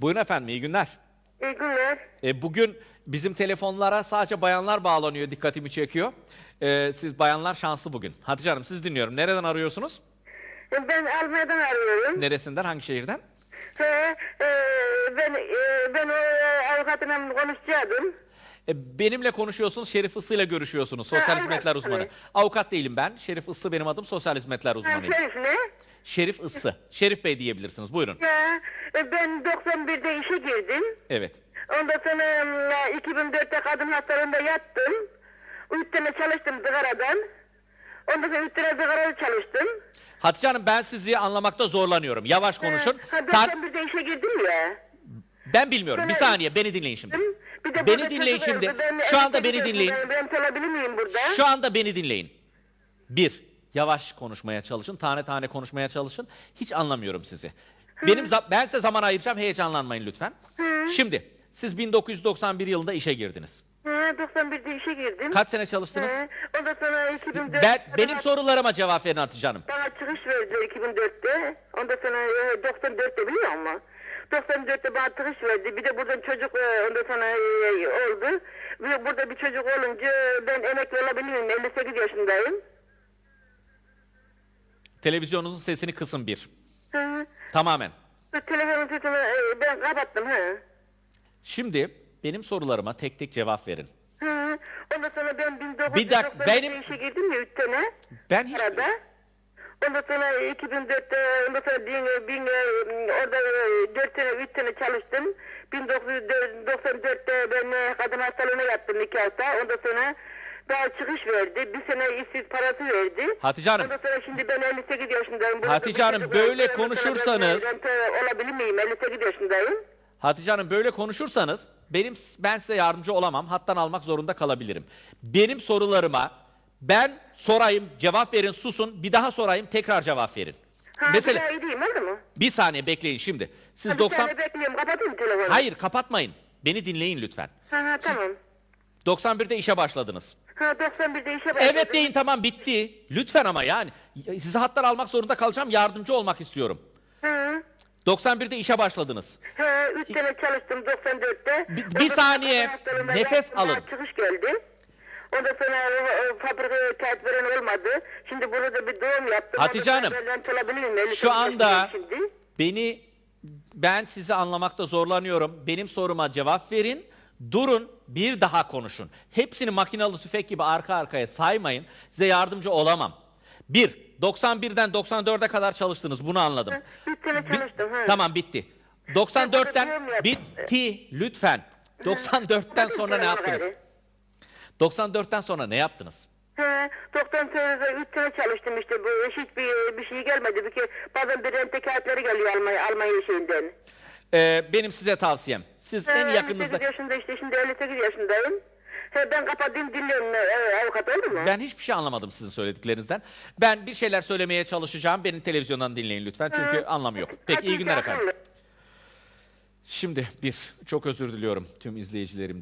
Buyurun efendim iyi günler. İyi günler. E, bugün bizim telefonlara sadece bayanlar bağlanıyor dikkatimi çekiyor. E, siz bayanlar şanslı bugün. Hatice Hanım siz dinliyorum. Nereden arıyorsunuz? Ben Almanya'dan arıyorum. Neresinden hangi şehirden? He, e, ben e, ben e, avukatımla konuşacaktım. E, benimle konuşuyorsunuz Şerif Issı ile görüşüyorsunuz. Sosyal Ha, hizmetler evet, uzmanı. Avukat değilim ben. Şerif Issı benim adım sosyal hizmetler uzmanıyım. Şerif ne? Şerif Issı. Şerif Bey diyebilirsiniz. Buyurun. E, ben 91'de işe girdim. Evet. Ondan sonra e, 2004'te kadın hastalığında yattım. Üç sene çalıştım zıgaradan. Ondan sonra üç sene çalıştım. Hatice Hanım ben sizi anlamakta zorlanıyorum. Yavaş konuşun. Ha, Tar- 91'de işe girdim ya. ben bilmiyorum. Bir saniye beni dinleyin şimdi. Bir de Beni burada dinleyin çocuk şimdi. Ben Şu anda beni dinleyin. Ben, ben çalabilir miyim burada? Şu anda beni dinleyin. Bir, yavaş konuşmaya çalışın, tane tane konuşmaya çalışın. Hiç anlamıyorum sizi. Benim ben size zaman ayıracağım, heyecanlanmayın lütfen. Şimdi, siz 1991 yılında işe girdiniz. He, 91'de işe girdim. Kaç sene çalıştınız? He, ondan sonra 2004 Ben, benim sorularıma cevap verin Hatice Hanım. Bana çıkış verdiler 2004'te. Ondan sonra e, 94'te biliyor musun? 94'te bana çıkış verdi. Bir de buradan çocuk e, ondan sonra e, oldu. Bir de burada bir çocuk olunca ben emekli olabilirim. 58 yaşındayım. Televizyonunuzun sesini kısın bir. Hı. Tamamen. Telefonun sesini e, ben kapattım. Hı. Şimdi benim sorularıma tek tek cevap verin. Hı. Ondan sonra ben 1990'da Bir dakika, benim- işe girdim ya 3 sene. Ben hiç... Arada. Ondan sonra 2004'te ondan sonra bin, bin, e, orada 4 sene 3 sene çalıştım. 1994'te ben e, kadın hastalığına yattım 2 hafta. Ondan sonra daha çıkış verdi. Bir sene işsiz parası verdi. Hatice Hanım. Ondan sonra şimdi ben 58 yaşındayım. Burada Hatice Hanım, böyle konuşursanız- Ben, olabilir miyim? 58 yaşındayım. Hatice Hanım böyle konuşursanız benim ben size yardımcı olamam. Hattan almak zorunda kalabilirim. Benim sorularıma ben sorayım, cevap verin, susun. Bir daha sorayım, tekrar cevap verin. Ha, Mesela bir mi? Oldu mu? bir saniye bekleyin şimdi. Siz Ha, 90 Bir saniye bekliyorum. Kapatayım telefonu. Hayır, kapatmayın. Beni dinleyin lütfen. Ha, ha, tamam. 91'de işe başladınız. Ha, 91'de işe başladım. Evet deyin tamam bitti. Lütfen ama yani sizi hattan almak zorunda kalacağım. Yardımcı olmak istiyorum. Hı. 91'de işe başladınız. He, üç sene çalıştım 94'te. Bir- bir saniye, nefes alın. Çıkış geldi. Ondan sonra e, fabrikaya kağıt veren olmadı. Şimdi burada bir doğum yaptım. Hatice Hanım, Şu anda beni ben sizi anlamakta zorlanıyorum. Benim soruma cevap verin. Durun bir daha konuşun. Hepsini makinalı tüfek gibi arka arkaya saymayın. Size yardımcı olamam. Bir, 91'den 94'e kadar çalıştınız. Bunu anladım. Bi- çalıştım. he. Tamam bitti. 94'ten Ben burada doğum bitti lütfen. 94'ten Bakın sonra ne yaptınız? gayrı. 94'ten sonra ne yaptınız? He, 94'de 3 sene çalıştım işte. Bu hiçbir bir şey gelmedi. Bir bazen bir rente kağıtları geliyor Almanya, Almanya şeyinden. Ee, benim size tavsiyem. Siz en He, yakınınızda 58 yaşında işte şimdi 58 yaşındayım. He, ben kapatayım dinliyorum e, avukat oldu mu? Ben hiçbir şey anlamadım sizin söylediklerinizden. Ben bir şeyler söylemeye çalışacağım. Beni televizyondan dinleyin lütfen çünkü anlamı yok. Peki iyi günler efendim. Şimdi bir, çok özür diliyorum tüm izleyicilerimden.